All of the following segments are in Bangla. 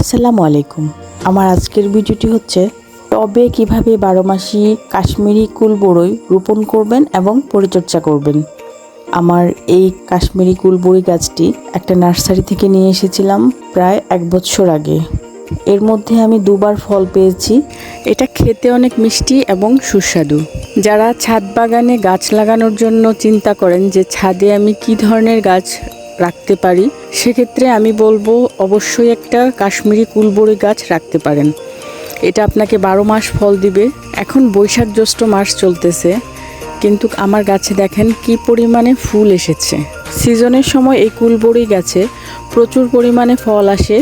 আসসালামু আলাইকুম। আমার আজকের ভিডিওটি হচ্ছে টবে কীভাবে বারো মাসি কাশ্মীরি কুল বড়ই রোপণ করবেন এবং পরিচর্যা করবেন। আমার এই কাশ্মীরি কুল বড়ি গাছটি একটা নার্সারি থেকে নিয়ে এসেছিলাম প্রায় এক বছর আগে। এর মধ্যে আমি দুবার ফল পেয়েছি। এটা খেতে অনেক মিষ্টি এবং সুস্বাদু। যারা ছাদ বাগানে গাছ লাগানোর জন্য চিন্তা করেন যে ছাদে আমি কি ধরনের গাছ রাখতে পারি, সেক্ষেত্রে আমি বলব অবশ্যই একটা কাশ্মীরি কুলবড়ি গাছ রাখতে পারেন। এটা আপনাকে বারো মাস ফল দিবে। এখন বৈশাখ জ্যৈষ্ঠ মাস চলতেছে, কিন্তু আমার গাছে দেখেন কি পরিমাণে ফুল এসেছে। সিজনের সময় এই কুলবড়ি গাছে প্রচুর পরিমাণে ফল আসে।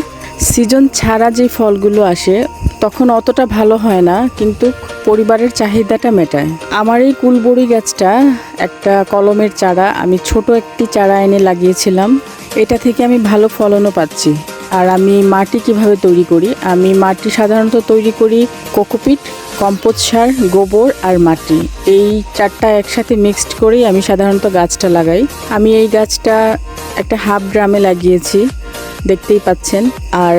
সিজন ছাড়া যে ফলগুলো আসে তখন অতটা ভালো হয় না, কিন্তু পরিবারের চাহিদাটা মেটায়। আমার এই কুলবড়ি গাছটা একটা কলমের চারা, আমি ছোট একটি চারা এনে লাগিয়েছিলাম। এটা থেকে আমি ভালো ফলনও পাচ্ছি। আর আমি মাটি কীভাবে তৈরি করি? আমি মাটি সাধারণত তৈরি করি কোকোপিট, কম্পোস্ট সার, গোবর আর মাটি। এই চারটা একসাথে মিক্সড করেই আমি সাধারণত গাছটা লাগাই। আমি এই গাছটা একটা হাফ ড্রামে লাগিয়েছি, দেখতেই পাচ্ছেন। আর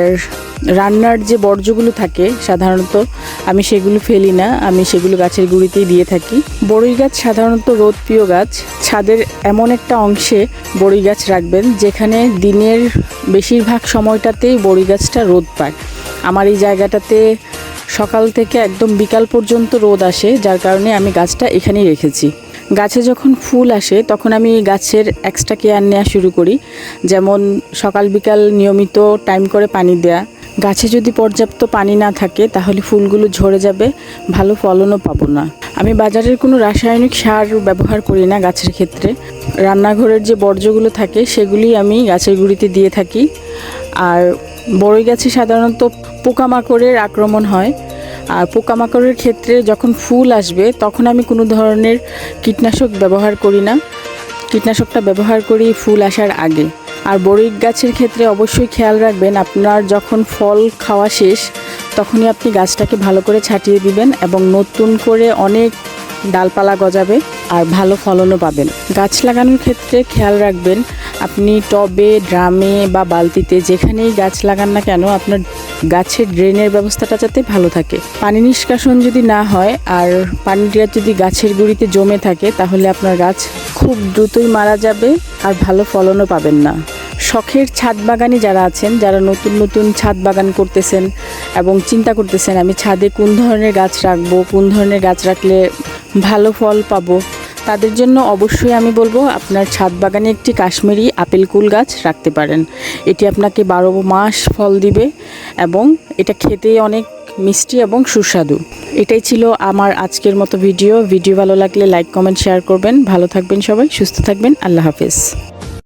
রান্নার যে বর্জ্যগুলো থাকে, সাধারণত আমি সেগুলো ফেলি না, আমি সেগুলো গাছের গুঁড়িতেই দিয়ে থাকি। বড়ই গাছ সাধারণত রোদ প্রিয় গাছ। ছাদের এমন একটা অংশে বড়ই গাছ রাখবেন, যেখানে দিনের বেশিরভাগ সময়টাতেই বড়ই গাছটা রোদ পায়। আমার এই জায়গাটাতে সকাল থেকে একদম বিকাল পর্যন্ত রোদ আসে, যার কারণে আমি গাছটা এখানেই রেখেছি। গাছে যখন ফুল আসে, তখন আমি গাছের এক্সট্রা কেয়ার নেওয়া শুরু করি। যেমন সকাল বিকাল নিয়মিত টাইম করে পানি দেয়া গাছে যদি পর্যাপ্ত পানি না থাকে, তাহলে ফুলগুলো ঝরে যাবে, ভালো ফলনও পাবো না। আমি বাজারের কোনো রাসায়নিক সার ব্যবহার করি না গাছের ক্ষেত্রে। রান্নাঘরের যে বর্জ্যগুলো থাকে, সেগুলি আমি গাছের গুঁড়িতে দিয়ে থাকি। আর বড়ই গাছে সাধারণত পোকামাকড়ের আক্রমণ হয়। আর পোকামাকড়ের ক্ষেত্রে যখন ফুল আসবে, তখন আমি কোনো ধরনের কীটনাশক ব্যবহার করি না। কীটনাশকটা ব্যবহার করি ফুল আসার আগে। আর বড়ই গাছের ক্ষেত্রে অবশ্যই খেয়াল রাখবেন, আপনার যখন ফল খাওয়া শেষ, তখনই আপনি গাছটাকে ভালো করে ছাটিয়ে দিবেন এবং নতুন করে অনেক ডালপালা গজাবে আর ভালো ফলনও পাবেন। গাছ লাগানোর ক্ষেত্রে খেয়াল রাখবেন, আপনি টবে, ড্রামে বা বালতিতে যেখানেই গাছ লাগান না কেন, আপনার গাছের ড্রেনের ব্যবস্থাটা যাতে ভালো থাকে। পানি নিষ্কাশন যদি না হয় আর পানিটা যদি গাছের গুঁড়িতে জমে থাকে, তাহলে আপনার গাছ খুব দ্রুতই মারা যাবে আর ভালো ফলনও পাবেন না। শখের ছাদ বাগানি যারা আছেন, যারা নতুন নতুন ছাদ বাগান করতেছেন এবং চিন্তা করতেছেন, আমি ছাদে কোন ধরনের গাছ রাখব, কোন ধরনের গাছ রাখলে ভালো ফল পাবো, তাদের জন্য অবশ্যই আমি বলব, আপনার ছাদ বাগানে একটি কাশ্মীরি আপেল কুল গাছ রাখতে পারেন। এটি আপনাকে বারো মাস ফল দিবে এবং এটা খেতে অনেক মিষ্টি এবং সুস্বাদু। এটাই ছিল আমার আজকের মতো ভিডিও। ভিডিও ভালো লাগলে লাইক, কমেন্ট শেয়ার করবেন। ভালো থাকবেন সবাই, সুস্থ থাকবেন। আল্লাহ হাফেজ।